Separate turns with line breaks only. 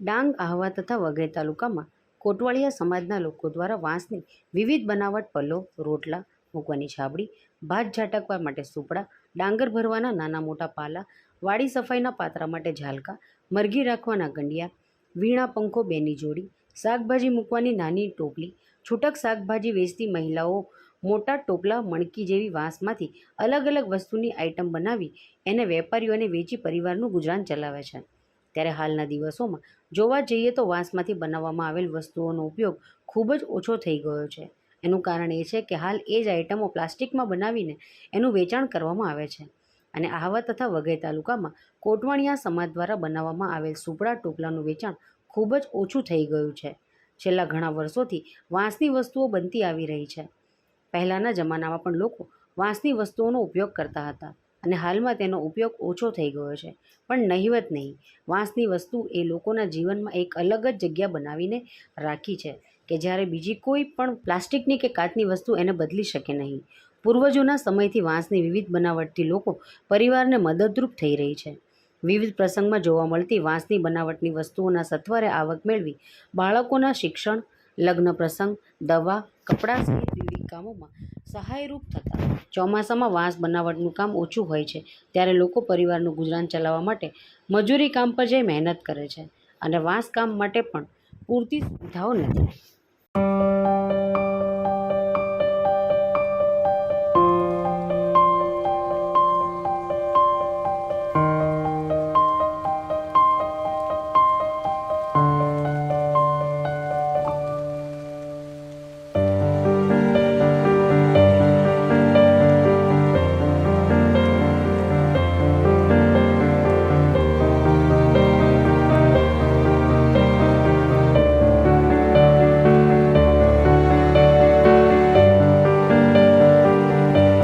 ડાંગ, આહવા તથા વઘઈ તાલુકામાં કોટવાળિયા સમાજના લોકો દ્વારા વાંસની વિવિધ બનાવટ પલ્લો રોટલા, મૂકવાની છાબડી, ભાત ઝાટકવા માટે સુપડા, ડાંગર ભરવાના નાના મોટા પાલા, વાડી સફાઈના પાત્રા માટે ઝાલકા, મરઘી રાખવાના ગંડિયા, વીણા પંખો, બેની જોડી, શાકભાજી મૂકવાની નાની ટોપલી, છૂટક શાકભાજી વેચતી મહિલાઓ મોટા ટોપલા મણકી જેવી વાંસમાંથી અલગ અલગ વસ્તુની આઇટમ બનાવી એને વેપારીઓને વેચી પરિવારનું ગુજરાન ચલાવે છે. ત્યારે હાલના દિવસોમાં જોવા જઈએ તો વાંસમાંથી બનાવવામાં આવેલ વસ્તુઓનો ઉપયોગ ખૂબ જ ઓછો થઈ ગયો છે. એનું કારણ એ છે કે હાલ એ જ આઇટમો પ્લાસ્ટિકમાં બનાવીને એનું વેચાણ કરવામાં આવે છે. અને આહવા તથા વઘઈ તાલુકામાં કોટવાણિયા સમાજ દ્વારા બનાવવામાં આવેલ સુપડા ટોપલાનું વેચાણ ખૂબ જ ઓછું થઈ ગયું છે. છેલ્લા ઘણા વર્ષોથી વાંસની વસ્તુઓ બનતી આવી રહી છે. પહેલાંના જમાનામાં પણ લોકો વાંસની વસ્તુઓનો ઉપયોગ કરતા હતા અને હાલમાં તેનો ઉપયોગ ઓછો થઈ ગયો છે. પણ નહીવત નહીં, વાંસની વસ્તુ એ લોકોના જીવનમાં એક અલગ જ જગ્યા બનાવીને રાખી છે કે જ્યારે બીજી કોઈ પણ પ્લાસ્ટિકની કે કાચની વસ્તુ એને બદલી શકે નહીં. પૂર્વજોના સમયથી વાંસની વિવિધ બનાવટથી લોકો પરિવારને મદદરૂપ થઈ રહી છે. વિવિધ પ્રસંગમાં જોવા મળતી વાંસની બનાવટની વસ્તુઓના સત્વરે આવક મેળવી બાળકોના શિક્ષણ, લગ્ન પ્રસંગ, દવા, કપડાં સહિત કામોમાં સહાયરૂપ થતા. ચોમાસામાં વાંસ બનાવટનું કામ ઓછું હોય છે. ત્યારે લોકો પરિવારનું ગુજરાન ચલાવવા માટે મજૂરી કામ પર જઈ મહેનત કરે છે. અને વાંસ કામ માટે પણ પૂરતી સુવિધાઓ નથી.